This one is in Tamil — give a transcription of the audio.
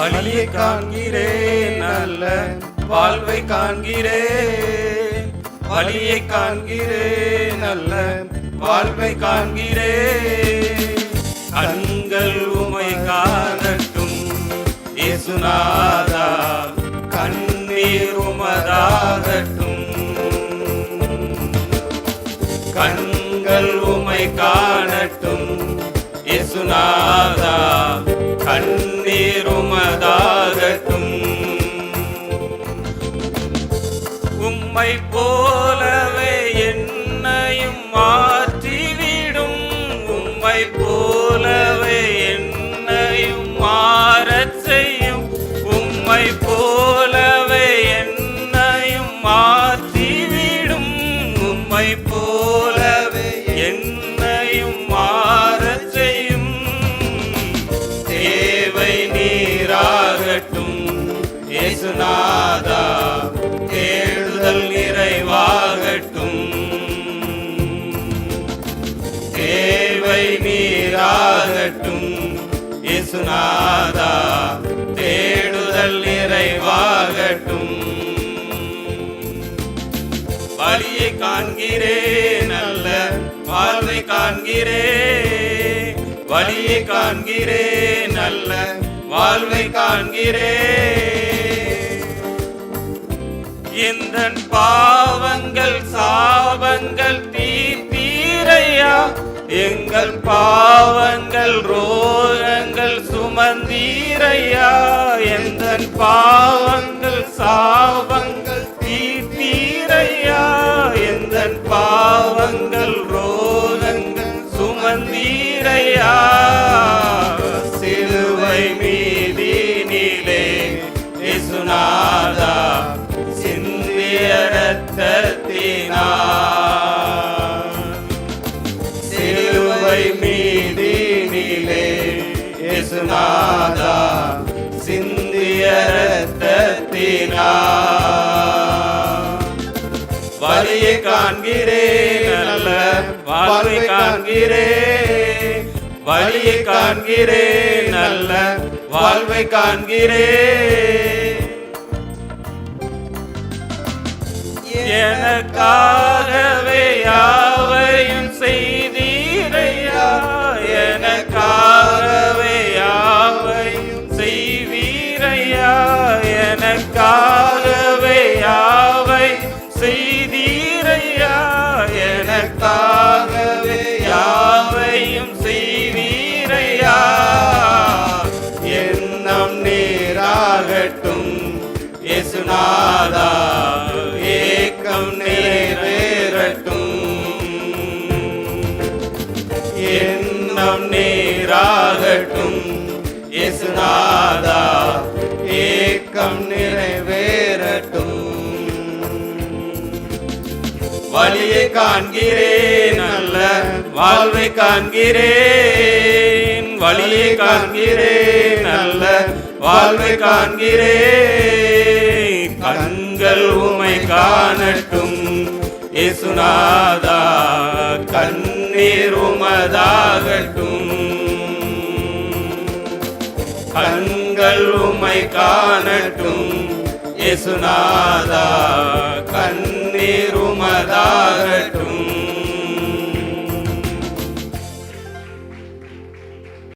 வழியை காண்கிறேன் நல்ல வாழ்வை காண்கிறேன் வழியை காண்கிறேன் நல்ல வாழ்வை காண்கிறேன் கண்கள் உமை காணட்டும் இயேசுநாதா. கண்ணீர் உமதாகட்டும். கண்கள் உமை காணட்டும் இயேசுநாதா. கண்ணீர் உமதாகட்டும் உம்மை போலவே என்னையும் மாற்றிவிடும். உம்மை போலவே என்னையும் மாறச் செய்யும். உம்மை போலவே என்னையும் மாற்றிவிடும். உம்மை போலவே என்னையும் மாறச் செய்யும். தேவை நீராகட்டும். தேவை நீராகட்டும். இசுநாதா தேடுதல் நிறைவாகட்டும். வழியை காண்கிறேன் நல்ல வாழ்வை காண்கிறேன் வழியை காண்கிறேன் நல்ல வாழ்வை காண்கிறேன் இந்த பாவங்கள் சாபங்கள் தீர்த்தீரையா எங்கள் பாவங்கள் ரோகங்கள் சுமந்தீரையா? எந்த பாவங்கள் சாபங்கள் காண்கிறேன் நல்ல வாழ்வை காண்கிறேன் வழியை காண்கிறேன் நல்ல வாழ்வை காண்கிறேன் எனக்காகவே யாவையும் செய்தீரையா? எனக்காகவே யாவையும் செய்வீரையா எனக்காகவே யாவை செய்தீரையா எனக்காகவே யாவையும் செய்வீரையா? எண்ணம் நேராகட்டும். இயேசுநாதா ஏக்கம் நிறைவேறட்டும். எண்ணம் நேராகட்டும். இயேசுநாதா காண்கிறேன் நல்ல வாழ்வை காண்கிறேன் வழியை காண்கிறேன் நல்ல வாழ்வை காண்கிறேன் கண்கள் உமை காணட்டும். இயேசுநாதா கண்ணீர் உமதாகட்டும். கண்கள் உமை காணட்டும். இயேசுநாதா